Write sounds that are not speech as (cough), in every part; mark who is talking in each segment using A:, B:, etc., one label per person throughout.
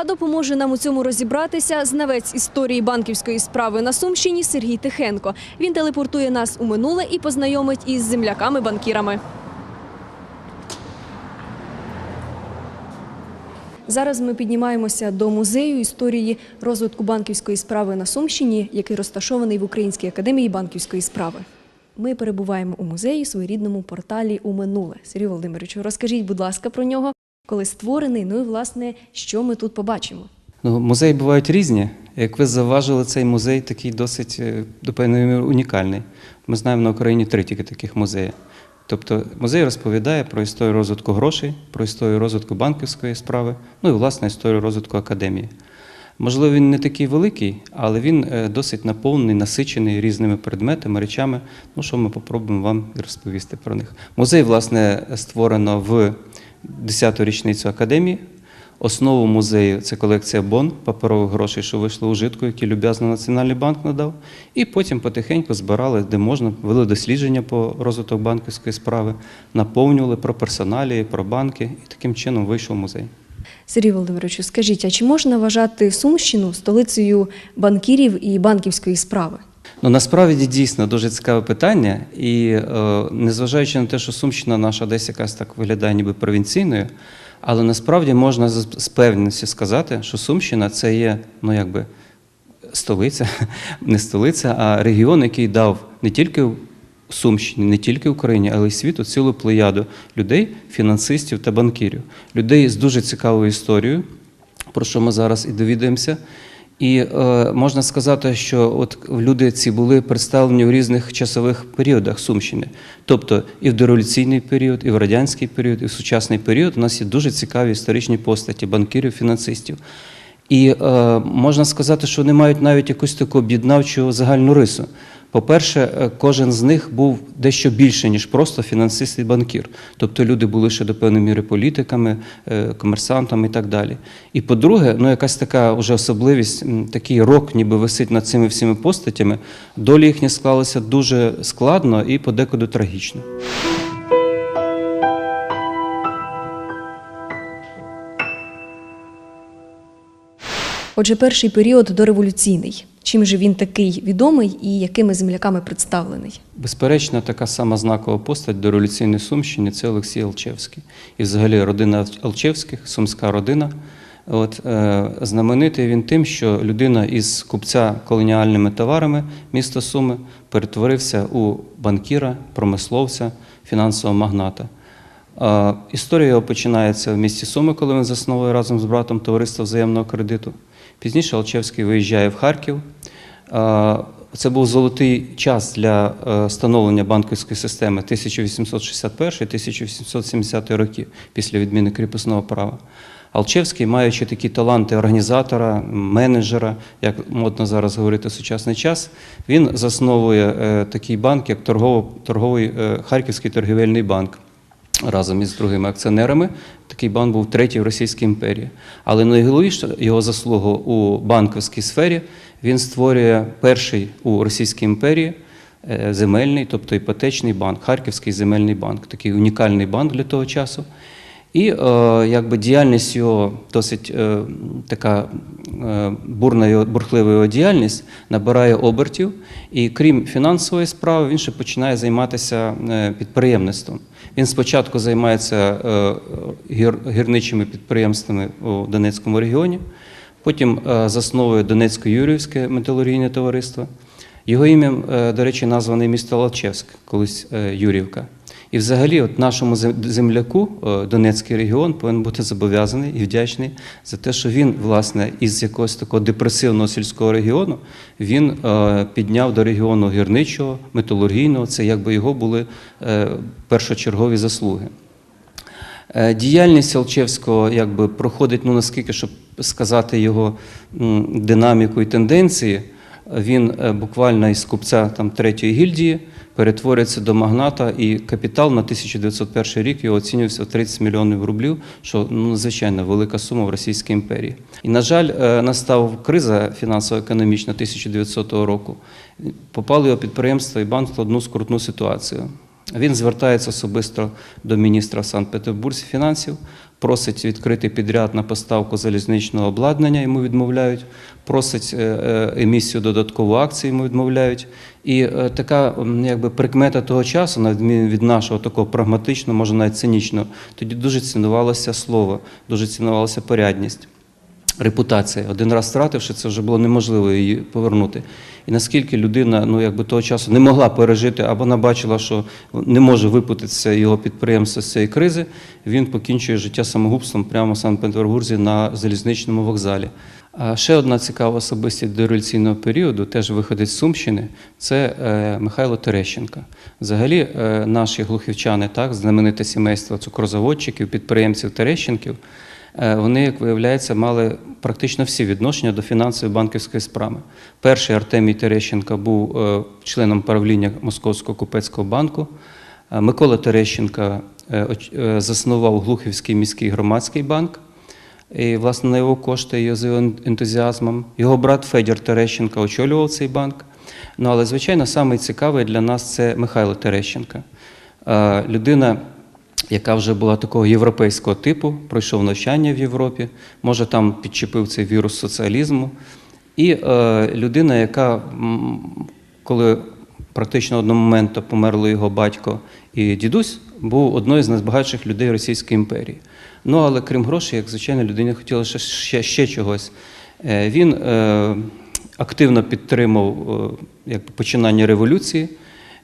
A: А допоможе нам у цьому розібратися знавець історії банківської справи на Сумщині Сергій Тихенко. Він телепортує нас у минуле і познайомить із земляками-банкірами. Зараз ми піднімаємося до музею історії розвитку банківської справи на Сумщині, який розташований в Українській академії банківської справи. Ми перебуваємо у музеї, своєрідному порталі у минуле. Сергій Володимировичу, розкажіть, будь ласка, про нього, коли створений. Ну і власне, що ми тут побачимо.
B: Ну, музеї бувають різні. Як ви заважили, цей музей такий досить е, до певної міри унікальний. Ми знаємо на Україні три тільки таких музеї. Тобто музей розповідає про історію розвитку грошей, про історію розвитку банківської справи, ну і власне історію розвитку академії. Можливо, він не такий великий, але він е, досить наповнений, насичений різними предметами, речами. Ну, що ми попробуємо вам розповісти про них. Музей, власне, створено в 10-ту річницю академії. Основу музею це колекція бон паперових грошей, що вийшли у житку, які люб'язно Національний банк надав. І потім потихеньку збирали, де можна, вели дослідження по розвитку банківської справи, наповнювали про персоналії, про банки, і таким чином вийшов музей.
A: Сергій Володимировичу, скажіть, а чи можна вважати Сумщину столицею банкірів і банківської справи?
B: Ну насправді дійсно дуже цікаве питання, і е, незважаючи на те, що Сумщина наша десь якась так виглядає ніби провінційною, але насправді можна з певністю сказати, що Сумщина це є ну якби столиця, (laughs) не столиця, а регіон, який дав не тільки Сумщині, не тільки Україні, але й світу цілу плеяду людей, фінансистів та банкірів, людей з дуже цікавою історією, про що ми зараз і довідаємося. І е, можна сказати, що от люди ці були представлені в різних часових періодах Сумщини. Тобто і в дореволюційний період, і в радянський період, і в сучасний період у нас є дуже цікаві історичні постаті банкірів, фінансистів. І е, можна сказати, що вони мають навіть якусь таку об'єднавчу загальну рису. По-перше, е, кожен з них був дещо більше, ніж просто фінансист і банкір. Тобто люди були ще до певної міри політиками, е, комерсантами і так далі. І по-друге, ну якась така вже особливість, такий рок ніби висить над цими всіми постатями. Долі їхні склалися дуже складно і подекуди трагічно.
A: Отже, перший період дореволюційний. Чим же він такий відомий і якими земляками представлений?
B: Безперечно, така сама знакова постать до революційної Сумщини це Олексій Алчевський. І взагалі родина Алчевських, сумська родина. От, е, знаменитий він тим, що людина із купця колоніальними товарами міста Суми перетворився у банкіра, промисловця, фінансового магната. Е, історія його починається в місті Суми, коли він засновує разом з братом товариство взаємного кредиту. Пізніше Алчевський виїжджає в Харків. Це був золотий час для е, становлення банківської системи 1861-1870 роки після відміни кріпосного права. Алчевський, маючи такі таланти організатора, менеджера, як модно зараз говорити в сучасний час, він засновує е, такий банк, як торгово- торговий е, Харківський торгівельний банк разом із другими акціонерами. Такий банк був третій в Російській імперії. Але найголовніше його заслугу у банківській сфері він створює перший у Російській імперії е, земельний, тобто іпотечний банк, Харківський земельний банк, такий унікальний банк для того часу. І е, якби діяльність його досить е, така бурна бурхлива його діяльність набирає обертів. І крім фінансової справи, він ще починає займатися підприємництвом. Він спочатку займається гір, гірничими підприємствами у Донецькому регіоні, потім е, засновує Донецько-Юрівське металургійне товариство. Його ім'ям, е, до речі, назване місто Лалчевськ, колись е, Юрівка. І взагалі, от нашому земляку Донецький регіон повинен бути зобов'язаний і вдячний за те, що він, власне, із якогось такого депресивного сільського регіону він підняв до регіону гірничого, металургійного. Це якби його були першочергові заслуги. Діяльність Алчевського якби проходить, ну наскільки, щоб сказати його динаміку і тенденції, він е, буквально із купця там третьої гільдії перетворюється до магната, і капітал на 1901 рік його оцінювався в 30 мільйонів рублів, що ну надзвичайно велика сума в Російській імперії. І на жаль, е, настав криза фінансово-економічна 1900 року. Попали його підприємство і банк в складну скрутну ситуацію. Він звертається особисто до міністра Санкт-Петербурзі фінансів, просить відкрити підряд на поставку залізничного обладнання, йому відмовляють, просить е, е, емісію додаткову акцію, йому відмовляють. І е, така якби прикмета того часу, на відміну від нашого такого прагматичного, може навіть цинічного, тоді дуже цінувалося слово, дуже цінувалася порядність репутація. Один раз втративши, це вже було неможливо її повернути. І наскільки людина ну, якби того часу не могла пережити, або вона бачила, що не може випутатися його підприємство з цієї кризи, він покінчує життя самогубством прямо в Санкт-Петербурзі на залізничному вокзалі. А ще одна цікава особистість дореволюційного періоду, теж виходить з Сумщини, це е, Михайло Терещенко. Взагалі, е, наші глухівчани, так, знамените сімейство цукрозаводчиків, підприємців Терещенків, вони, як виявляється, мали практично всі відношення до фінансової банківської справи. Перший Артемій Терещенко був е, членом правління Московського купецького банку. Е, Микола Терещенко е, е, заснував Глухівський міський громадський банк. І, власне, на його кошти і з його ентузіазмом. Його брат Федір Терещенко очолював цей банк. Ну, але, звичайно, самий цікавий для нас це Михайло Терещенко. Е, Людина, яка вже була такого європейського типу, пройшов навчання в Європі, може там підчепив цей вірус соціалізму. І е, людина, яка, коли практично одного моменту померли його батько і дідусь, був одною з найбагатших людей Російської імперії. Ну, але крім грошей, як звичайно, людині хотілося ще, ще, ще чогось. Е, Він е, активно підтримав е, якби, починання революції.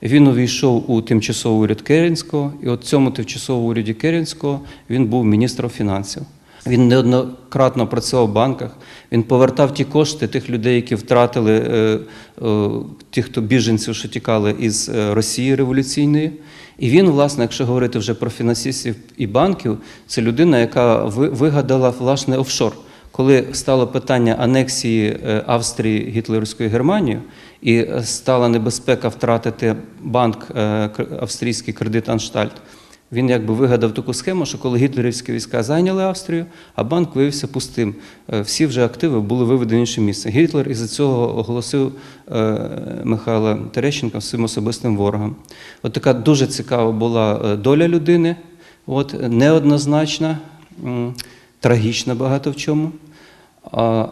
B: Він увійшов у тимчасовий уряд Керенського, і от цьому тимчасовому уряді Керенського він був міністром фінансів. Він неоднократно працював в банках. Він повертав ті кошти тих людей, які втратили е, е, тих, хто біженців, що тікали із е, Росії революційної. І він, власне, якщо говорити вже про фінансистів і банків, це людина, яка ви- вигадала власне офшор. Коли стало питання анексії Австрії гітлерівською Германією, і стала небезпека втратити банк е, австрійський кредит Анштальт, він якби вигадав таку схему, що коли гітлерівські війська зайняли Австрію, а банк виявився пустим. Е, Всі вже активи були виведені в інше місце. Гітлер із-за цього оголосив е, Михайла Терещенка своїм особистим ворогом. От така дуже цікава була доля людини, от, неоднозначна, трагічна багато в чому.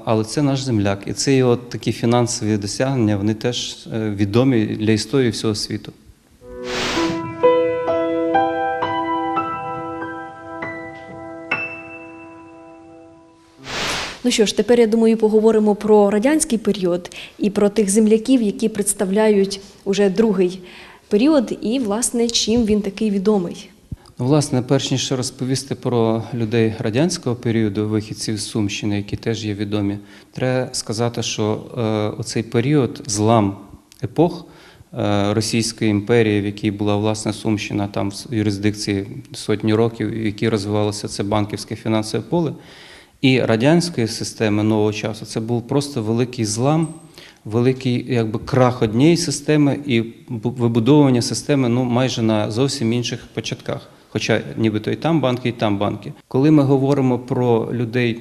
B: Але це наш земляк. І це його такі фінансові досягнення, вони теж е, відомі для історії всього світу.
A: Ну що ж, тепер я думаю, поговоримо про радянський період і про тих земляків, які представляють уже другий період, і власне чим він такий відомий.
B: Ну, власне, перш ніж розповісти про людей радянського періоду, вихідців з Сумщини, які теж є відомі, треба сказати, що е, оцей період злам епох е, Російської імперії, в якій була власне Сумщина, там в юрисдикції сотні років, в якій розвивалося це банківське фінансове поле, і радянської системи нового часу, це був просто великий злам. Великий якби крах однієї системи і вибудовування системи ну майже на зовсім інших початках. Хоча нібито і там банки, і там банки. Коли ми говоримо про людей,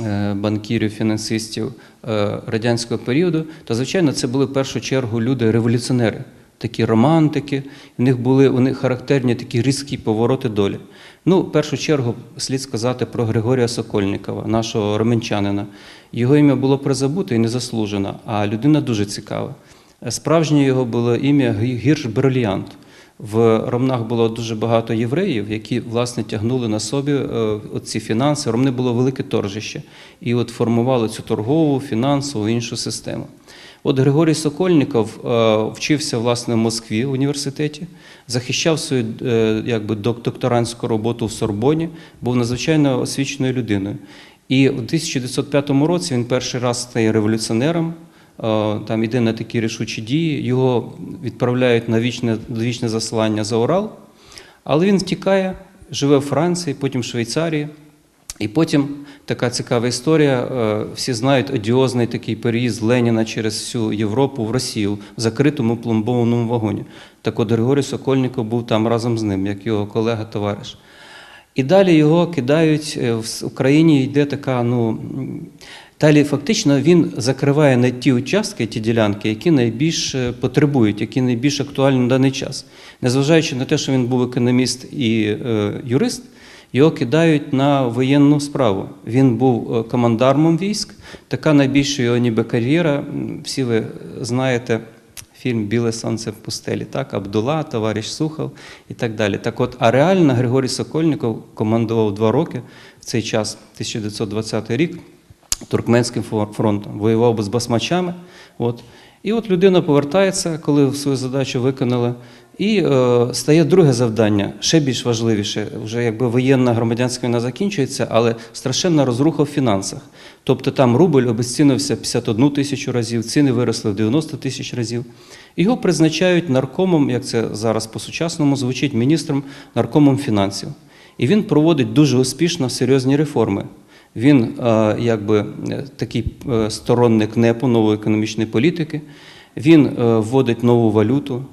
B: е, банкірів, фінансистів е, радянського періоду, то звичайно це були в першу чергу люди революціонери, такі романтики. У них були у характерні такі різкі повороти долі. Ну, в першу чергу слід сказати про Григорія Сокольникова, нашого роменчанина. Його ім'я було призабуте і незаслужено, а людина дуже цікава. Справжнє його було ім'я Гірш Брильянт. В Ромнах було дуже багато євреїв, які власне тягнули на собі е, ці фінанси. Ромни було велике торжище, і от формували цю торгову, фінансову іншу систему. От Григорій Сокольніков е, вчився власне в Москві в університеті, захищав свою е, якби докторантську роботу в Сорбоні, був надзвичайно освіченою людиною. І в 1905 році він перший раз стає революціонером. Е, Там іде на такі рішучі дії, його відправляють на вічне, вічне заслання за Урал, але він втікає, живе в Франції, потім в Швейцарії. І потім така цікава історія. е, Всі знають одіозний такий переїзд Леніна через всю Європу в Росію в закритому пломбованому вагоні. Так от Григорій Сокольников був там разом з ним, як його колега-товариш. І далі його кидають е, в Україні. Йде така, ну Далі фактично він закриває на ті участки, ті ділянки, які найбільш е, потребують, які найбільш актуальні на даний час. Незважаючи на те, що він був економіст і е, юрист, його кидають на воєнну справу. Він був е, командармом військ. Така найбільша його ніби кар'єра. Всі ви знаєте фільм Біле сонце в пустелі, так, Абдула, товариш Сухов і так далі. Так от, а реально Григорій Сокольников командував два роки в цей час, 1920 рік, Туркменським фронтом, воював би з басмачами. От. І от людина повертається, коли свою задачу виконала, і е, стає друге завдання, ще більш важливіше. Вже якби воєнна громадянська війна закінчується, але страшенна розруха в фінансах. Тобто там рубль обезцінився 51 тисячу разів, ціни виросли в 90 тисяч разів. Його призначають наркомом, як це зараз по-сучасному звучить, міністром наркомом фінансів. І він проводить дуже успішно серйозні реформи. Він е, якби е, такий е, сторонник НЕПу, нової економічної політики. Він вводить нову валюту,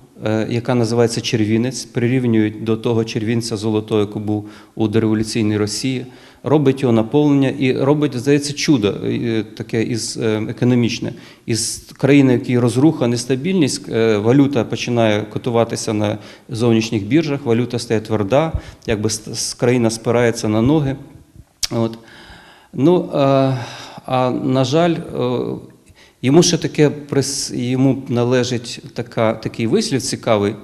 B: яка називається червінець, прирівнюють до того червінця золотого, який був у дореволюційній Росії, робить його наповнення і робить, здається, чудо таке із економічне. Із країни, в якій розруха, нестабільність, валюта починає котуватися на зовнішніх біржах, валюта стає тверда, якби країна спирається на ноги. От. Ну, а, а на жаль, е, йому ще таке йому належить така, такий вислів цікавий.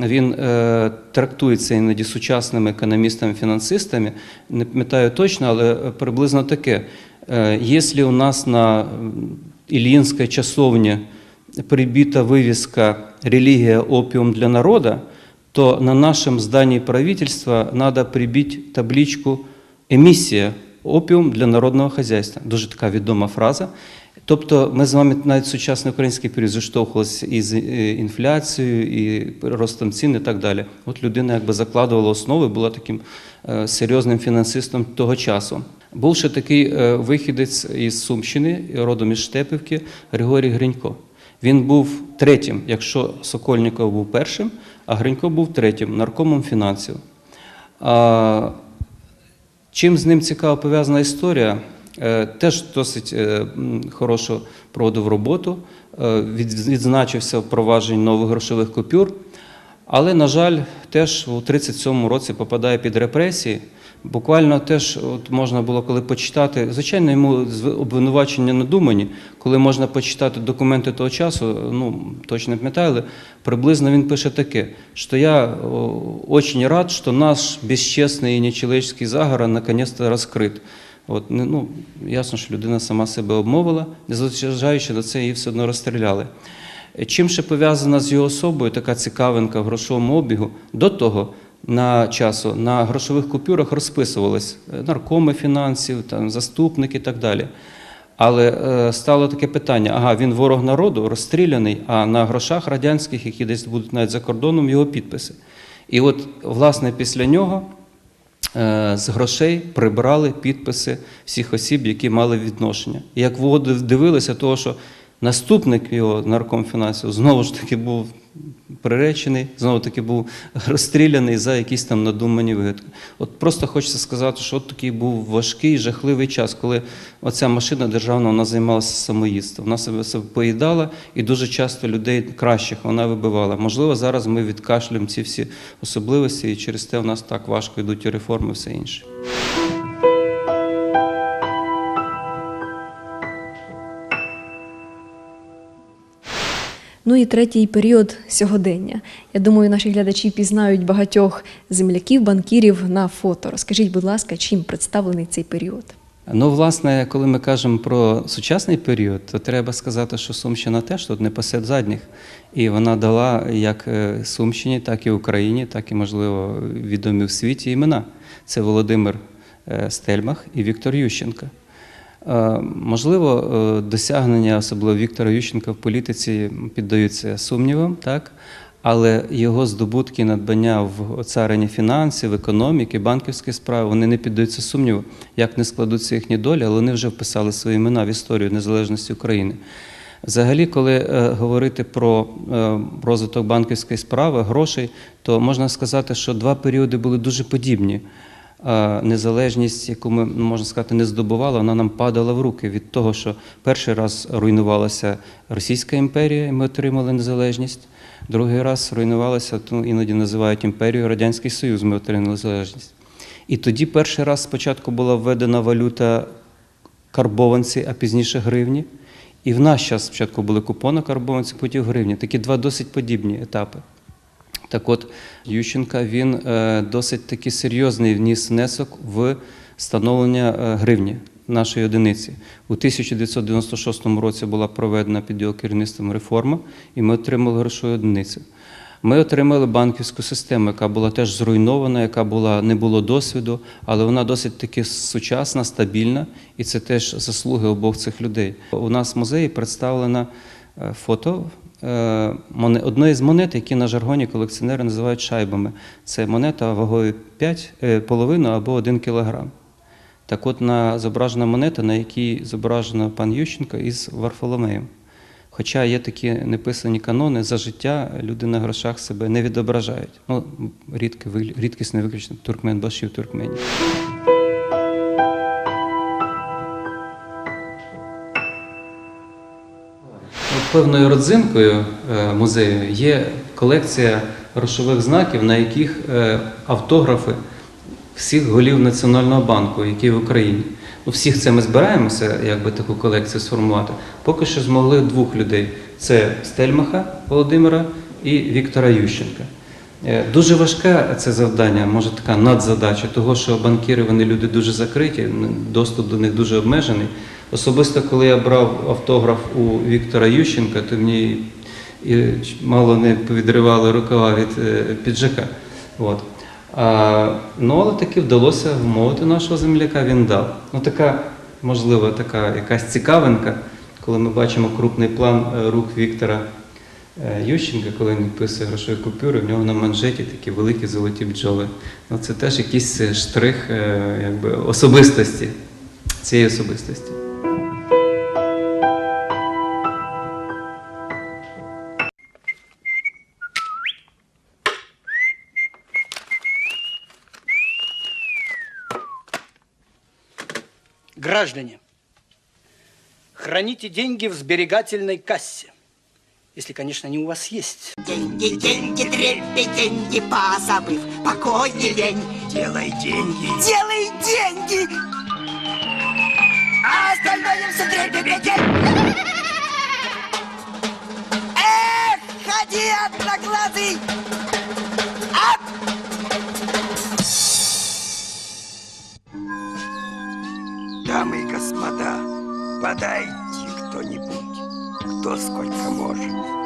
B: Він е, трактується іноді сучасними економістами-фінансистами. Не пам'ятаю точно, але приблизно таке. Е, Якщо у нас на Ільїнській часовні прибита вивіска «Релігія – опіум для народа», то на нашем здании правительства надо прибить табличку «Емісія – опіум для народного хазяйства». Дуже така відома фраза. Тобто ми з вами навіть сучасний український період зіштовхувалися із е, інфляцією, і ростом цін і так далі. От людина якби закладувала основи, була таким е, серйозним фінансистом того часу. Був ще такий е, вихідець із Сумщини, родом із Штепівки, Григорій Гринько. Він був третім, якщо Сокольников був першим, а Гринько був третім, наркомом фінансів. Чим з ним цікаво пов'язана історія? Е, Теж досить е, хорошо проводив роботу, е, відзначився впровадження нових грошових купюр, але, на жаль, теж у 37-му році попадає під репресії. Буквально теж от можна було коли почитати, звичайно, йому обвинувачення надумані, коли можна почитати документи того часу, ну точно не пам'ятаю, але приблизно він пише таке, що я очень рад, що наш безчесний і нечеловеческий заговор наконец-то розкрит. От, ну, ясно, що людина сама себе обмовила, незважаючи на це, її все одно розстріляли. Чим ще пов'язана з його особою така цікавинка в грошовому обігу? До того на часу на грошових купюрах розписувались е, наркоми фінансів, там, заступники і так далі. Але е, стало таке питання: ага, він ворог народу, розстріляний, а на грошах радянських, які десь будуть навіть за кордоном, його підписи. І от, власне, після нього е, з грошей прибрали підписи всіх осіб, які мали відношення. І як воду дивилися, того, що наступник його нарком фінансів знову ж таки був приречений, знову таки був розстріляний за якісь там надумані вигадки. От просто хочеться сказати, що от такий був важкий, жахливий час, коли оця машина державна вона займалася самоїдством. Вона себе, себе поїдала і дуже часто людей кращих вона вибивала. Можливо, зараз ми відкашлюємо ці всі особливості, і через те в нас так важко йдуть і реформи, і все інше.
A: Ну і третій період сьогодення. Я думаю, наші глядачі пізнають багатьох земляків, банкірів на фото. Розкажіть, будь ласка, чим представлений цей період?
B: Ну, власне, коли ми кажемо про сучасний період, то треба сказати, що Сумщина теж тут не посеред задніх. І вона дала як е, Сумщині, так і Україні, так і, можливо, відомі в світі імена. Це Володимир е, Стельмах і Віктор Ющенко. Е, Можливо, е, досягнення, особливо Віктора Ющенка в політиці піддаються сумнівам, так? але його здобутки надбання в царині фінансів, економіки, банківської справи, вони не піддаються сумніву, як не складуться їхні долі, але вони вже вписали свої імена в історію незалежності України. Взагалі, коли е, говорити про розвиток банківської справи, грошей, то можна сказати, що два періоди були дуже подібні. Незалежність, яку ми можна сказати, не здобували, вона нам падала в руки від того, що перший раз руйнувалася Російська імперія, і ми отримали незалежність. Другий раз руйнувалася, ну, іноді називають імперію Радянський Союз, ми отримали незалежність. І тоді перший раз спочатку була введена валюта карбованці, а пізніше гривні. І в наш час спочатку були купони карбованці, потім гривні. Такі два досить подібні етапи. Так от, Ющенка він е, досить таки серйозний вніс внесок в становлення е, гривні нашої одиниці. У 1996 році була проведена під його керівництвом реформа, і ми отримали грошову одиницю. Ми отримали банківську систему, яка була теж зруйнована, яка була не було досвіду, але вона досить таки сучасна, стабільна, і це теж заслуги обох цих людей. У нас в музеї представлено е, фото одної з монет, які на жаргоні колекціонери називають шайбами. Це монета вагою 5, е, половину або 1 кілограм. Так от на зображена монета, на якій зображено пан Ющенко із Варфоломеєм. Хоча є такі неписані канони, за життя люди на грошах себе не відображають. Ну, рідкісне виключно туркмен-баші в Туркмені. Певною родзинкою е, музею є колекція грошових знаків, на яких е, автографи всіх голів Національного банку, які в Україні. Ну, всіх це ми збираємося, якби таку колекцію сформувати. Поки що змогли двох людей: це Стельмаха Володимира і Віктора Ющенка. Е, Дуже важке це завдання, може така надзадача, того, що банкіри вони люди дуже закриті, доступ до них дуже обмежений. Особисто, коли я брав автограф у Віктора Ющенка, то мені і мало не повідривали рукава від е, піджака. От. А, ну, але таки вдалося вмовити нашого земляка, він дав. Ну, така, можливо, така якась цікавинка, коли ми бачимо крупний план е, рук Віктора е, Ющенка, коли він підписує грошові купюри, в нього на манжеті такі великі золоті бджоли. Ну, це теж якийсь штрих якби, особистості, цієї особистості.
C: Граждане, храните деньги в сберегательной кассе. Если, конечно, они у вас есть.
D: Деньги, деньги, трепи, деньги, позабыв покой лень.
C: Делай деньги.
D: Делай деньги! А остальное все трепи, Эх, ходи, одноглазый! Ап!
E: И подайте кто-нибудь, кто сколько может.